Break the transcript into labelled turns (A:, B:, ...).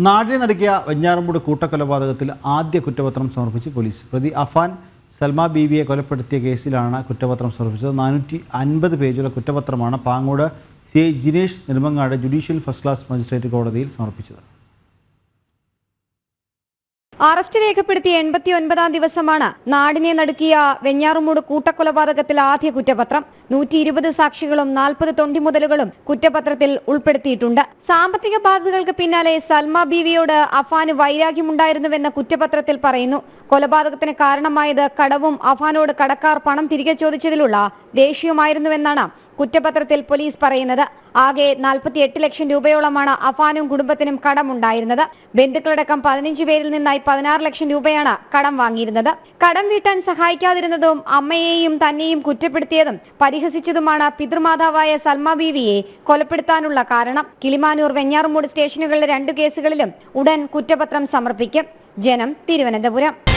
A: നാടിനെ നടക്കിയ വെഞ്ഞാറമ്പൂട് കൂട്ടക്കൊലപാതകത്തിൽ ആദ്യ കുറ്റപത്രം സമർപ്പിച്ച് പോലീസ്. പ്രതി അഫാൻ സൽമ ബീവിയെ കൊലപ്പെടുത്തിയ കേസിലാണ് കുറ്റപത്രം സമർപ്പിച്ചത്. നാനൂറ്റി അൻപത് പേജുള്ള കുറ്റപത്രമാണ് Pangode C Jinesh Nedumangad judicial first class magistrate കോടതിയിൽ സമർപ്പിച്ചത്.
B: അറസ്റ്റ് രേഖപ്പെടുത്തിയ എൺപത്തി ഒൻപതാം ദിവസമാണ് നാടിനെ നടുക്കിയ വെഞ്ഞാറുമൂട് കൂട്ടക്കൊലപാതകത്തിൽ ആദ്യ കുറ്റപത്രം. നൂറ്റി ഇരുപത് സാക്ഷികളും നാൽപ്പത് തൊണ്ടിമുതലുകളും കുറ്റപത്രത്തിൽ ഉൾപ്പെടുത്തിയിട്ടുണ്ട്. സാമ്പത്തിക ബാധ്യതകൾക്ക് പിന്നാലെ സൽമ ബീവിയോട് അഫാന് വൈരാഗ്യമുണ്ടായിരുന്നുവെന്ന കുറ്റപത്രത്തിൽ പറയുന്നു. കൊലപാതകത്തിന് കാരണമായത് കടവും അഫാനോട് കടക്കാർ പണം തിരികെ ചോദിച്ചതിലുള്ള ദേഷ്യവുമായിരുന്നുവെന്നാണ് കുറ്റപത്രത്തിൽ പോലീസ് പറയുന്നത് ആകെ നാൽപ്പത്തി എട്ട് ലക്ഷം രൂപയോളമാണ് അഫാനും കുടുംബത്തിനും കടമുണ്ടായിരുന്നത്. ബന്ധുക്കളടക്കം പതിനഞ്ച് പേരിൽ നിന്നായി പതിനാറ് ലക്ഷം രൂപയാണ് കടം വാങ്ങിയിരുന്നത്. കടം വീട്ടാൻ സഹായിക്കാതിരുന്നതും അമ്മയെയും തന്നെയും കുറ്റപ്പെടുത്തിയതും പരിഹസിച്ചതുമാണ് പിതൃമാതാവായ സൽമ ബീവിയെ കൊലപ്പെടുത്താനുള്ള കാരണം. കിളിമാനൂർ വെഞ്ഞാറുമൂട് സ്റ്റേഷനുകളിലെ രണ്ടു കേസുകളിലും ഉടൻ കുറ്റപത്രം സമർപ്പിക്കും. ജനം തിരുവനന്തപുരം.